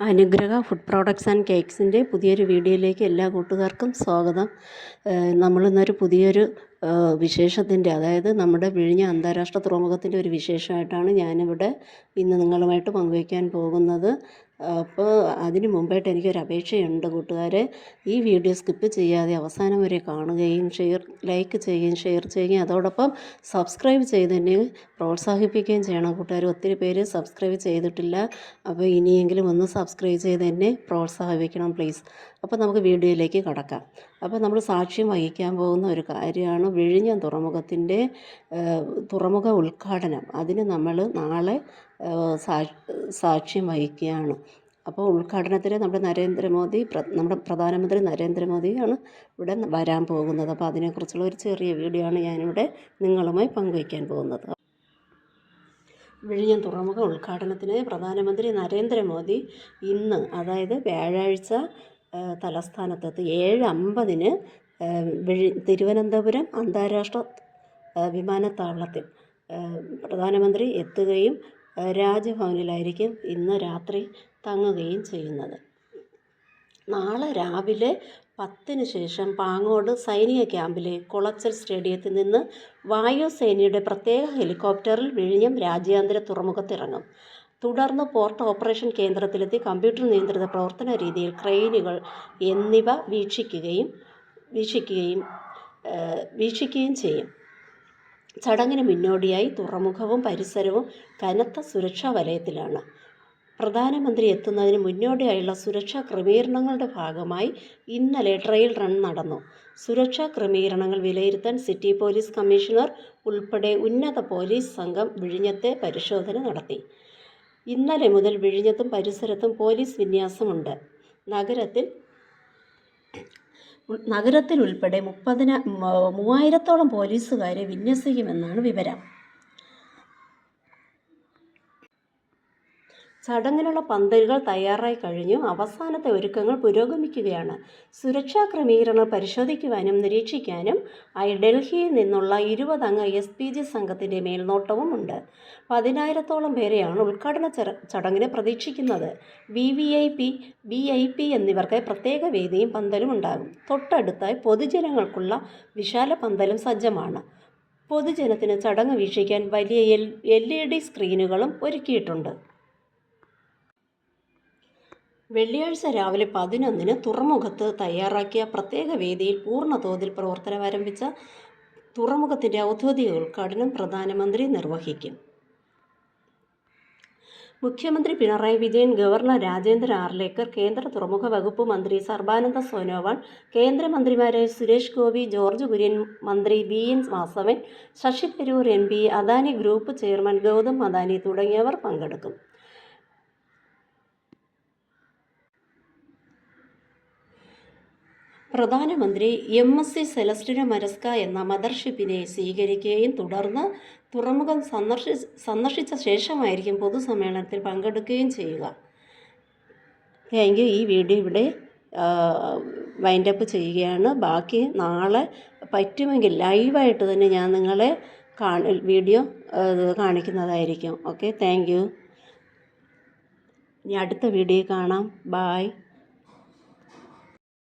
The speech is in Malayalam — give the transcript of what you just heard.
അനുഗ്രഹ ഫുഡ് പ്രോഡക്ട്സ് ആൻഡ് കേക്ക്സിന്റെ പുതിയൊരു വീഡിയോയിലേക്ക് എല്ലാ കൂട്ടുകാർക്കും സ്വാഗതം. നമ്മളിന്നൊരു പുതിയൊരു വിശേഷത്തിന്റെ അതായത് നമ്മുടെ വിഴിഞ്ഞ അന്താരാഷ്ട്ര തുറമുഖത്തിന്റെ ഒരു വിശേഷമായിട്ടാണ് ഞാനിവിടെ ഇന്ന് നിങ്ങളുമായിട്ട് പങ്കുവയ്ക്കാൻ പോകുന്നത്. അപ്പോൾ അതിന് മുമ്പായിട്ട് എനിക്കൊരു അപേക്ഷയുണ്ട് കൂട്ടുകാരെ. ഈ വീഡിയോ സ്കിപ്പ് ചെയ്യാതെ അവസാനം വരെ കാണുകയും ഷെയർ ലൈക്ക് ചെയ്യുകയും ഷെയർ ചെയ്യുകയും അതോടൊപ്പം സബ്സ്ക്രൈബ് ചെയ്ത് തന്നെ പ്രോത്സാഹിപ്പിക്കുകയും ചെയ്യണം കൂട്ടുകാർ ഒത്തിരി പേര് സബ്സ്ക്രൈബ് ചെയ്തിട്ടില്ല. അപ്പോൾ ഇനിയെങ്കിലും ഒന്ന് സബ്സ്ക്രൈബ് ചെയ്ത് എന്നെ പ്രോത്സാഹിപ്പിക്കണം പ്ലീസ്. അപ്പോൾ നമുക്ക് വീഡിയോയിലേക്ക് കടക്കാം. അപ്പോൾ നമ്മൾ സാക്ഷ്യം വഹിക്കാൻ പോകുന്ന ഒരു കാര്യമാണ് വിഴിഞ്ഞം തുറമുഖത്തിന്റെ തുറമുഖ ഉദ്ഘാടനം. അതിന് നമ്മൾ നാളെ സാക്ഷ്യം വഹിക്കുകയാണ്. അപ്പോൾ ഉദ്ഘാടനത്തിന് നമ്മുടെ നരേന്ദ്രമോദി നമ്മുടെ പ്രധാനമന്ത്രി നരേന്ദ്രമോദിയാണ് ഇവിടെ വരാൻ പോകുന്നത്. അപ്പോൾ അതിനെക്കുറിച്ചുള്ള ഒരു ചെറിയ വീഡിയോ ആണ് ഞാനിവിടെ നിങ്ങളുമായി പങ്കുവയ്ക്കാൻ പോകുന്നത്. വിഴിഞ്ഞം തുറമുഖ ഉദ്ഘാടനത്തിന് പ്രധാനമന്ത്രി നരേന്ദ്രമോദി ഇന്ന് അതായത് വ്യാഴാഴ്ച തലസ്ഥാനത്തെത്തി. ഏഴ് അമ്പതിന് തിരുവനന്തപുരം അന്താരാഷ്ട്ര വിമാനത്താവളത്തിൽ പ്രധാനമന്ത്രി എത്തുകയും രാജ്ഭവനിലായിരിക്കും ഇന്ന് രാത്രി തങ്ങുകയും ചെയ്യുന്നത്. നാളെ രാവിലെ പത്തിന് ശേഷം പാങ്ങോട് സൈനിക ക്യാമ്പിലെ കുളച്ചൽ സ്റ്റേഡിയത്തിൽ നിന്ന് വായുസേനയുടെ പ്രത്യേക ഹെലികോപ്റ്ററിൽ വിഴിഞ്ഞം രാജ്യാന്തര തുറമുഖത്തിറങ്ങും. തുടർന്ന് പോർട്ട് ഓപ്പറേഷൻ കേന്ദ്രത്തിലെത്തി കമ്പ്യൂട്ടർ നിയന്ത്രിത പ്രവർത്തന രീതിയിൽ ക്രെയിനുകൾ എന്നിവ വീക്ഷിക്കുകയും വീക്ഷിക്കുകയും വീക്ഷിക്കുകയും ചെയ്യും. ചടങ്ങിന് മുന്നോടിയായി തുറമുഖവും പരിസരവും കനത്ത സുരക്ഷാ വലയത്തിലാണ്. പ്രധാനമന്ത്രി എത്തുന്നതിന് മുന്നോടിയായുള്ള സുരക്ഷാ ക്രമീകരണങ്ങളുടെ ഭാഗമായി ഇന്നലെ ട്രയൽ റൺ നടന്നു. സുരക്ഷാ ക്രമീകരണങ്ങൾ വിലയിരുത്താൻ സിറ്റി പോലീസ് കമ്മീഷണർ ഉൾപ്പെടെ ഉന്നത പോലീസ് സംഘം വിഴിഞ്ഞത്തെ പരിശോധന നടത്തി. ഇന്നലെ മുതൽ വിഴിഞ്ഞത്തും പരിസരത്തും പോലീസ് വിന്യാസമുണ്ട്. നഗരത്തിൽ നഗരത്തിലുൾപ്പെടെ മുപ്പതിന മൂവായിരത്തോളം പോലീസുകാരെ വിന്യസിക്കുമെന്നാണ് വിവരം. ചടങ്ങിനുള്ള പന്തലുകൾ തയ്യാറായി കഴിഞ്ഞു. അവസാനത്തെ ഒരുക്കങ്ങൾ പുരോഗമിക്കുകയാണ്. സുരക്ഷാ ക്രമീകരണങ്ങൾ പരിശോധിക്കുവാനും നിരീക്ഷിക്കാനും ഐ ഡൽഹിയിൽ നിന്നുള്ള ഇരുപതംഗ എസ് പി ജി സംഘത്തിന്റെ മേൽനോട്ടവും ഉണ്ട്. പതിനായിരത്തോളം പേരെയാണ് ഉദ്ഘാടന ചടങ്ങിന് പ്രതീക്ഷിക്കുന്നത്. V V I P V I P എന്നിവർക്ക് പ്രത്യേക വേദിയും പന്തലും ഉണ്ടാകും. തൊട്ടടുത്തായി പൊതുജനങ്ങൾക്കുള്ള വിശാല പന്തലും സജ്ജമാണ്. പൊതുജനത്തിന് ചടങ്ങ് വീക്ഷിക്കാൻ വലിയ എൽ എൽ ഇ ഡി സ്ക്രീനുകളും ഒരുക്കിയിട്ടുണ്ട്. വെള്ളിയാഴ്ച രാവിലെ പതിനൊന്നിന് തുറമുഖത്ത് തയ്യാറാക്കിയ പ്രത്യേക വേദിയിൽ പൂർണ തോതിൽ പ്രവർത്തനമാരംഭിച്ച തുറമുഖത്തിന്റെ ഔദ്യോഗിക ഉദ്ഘാടനം പ്രധാനമന്ത്രി നിർവഹിക്കും. മുഖ്യമന്ത്രി പിണറായി വിജയൻ ഗവർണർ രാജേന്ദ്ര ആർലേക്കർ കേന്ദ്ര തുറമുഖ വകുപ്പ് മന്ത്രി സർബാനന്ദ സോനോവാൾ കേന്ദ്രമന്ത്രിമാരായ സുരേഷ് ഗോപി ജോർജ് കുര്യൻ മന്ത്രി V N Vasavan Shashi Tharoor M P Adani group chairman Gautam Adani തുടങ്ങിയവർ പങ്കെടുക്കും. പ്രധാനമന്ത്രി M S C Celestino Maresca എന്ന മദർഷിപ്പിനെ സ്വീകരിക്കുകയും തുടർന്ന് തുറമുഖം സന്ദർശി സന്ദർശിച്ച ശേഷമായിരിക്കും പൊതുസമ്മേളനത്തിൽ പങ്കെടുക്കുകയും ചെയ്യുക. താങ്ക് ഈ വീഡിയോ ഇവിടെ വൈൻഡപ്പ് ചെയ്യുകയാണ്. ബാക്കി നാളെ പറ്റുമെങ്കിൽ ലൈവായിട്ട് തന്നെ ഞാൻ നിങ്ങളെ കാണി വീഡിയോ കാണിക്കുന്നതായിരിക്കും. ഓക്കെ താങ്ക് യു ഇനി അടുത്ത വീഡിയോ കാണാം. ബായ്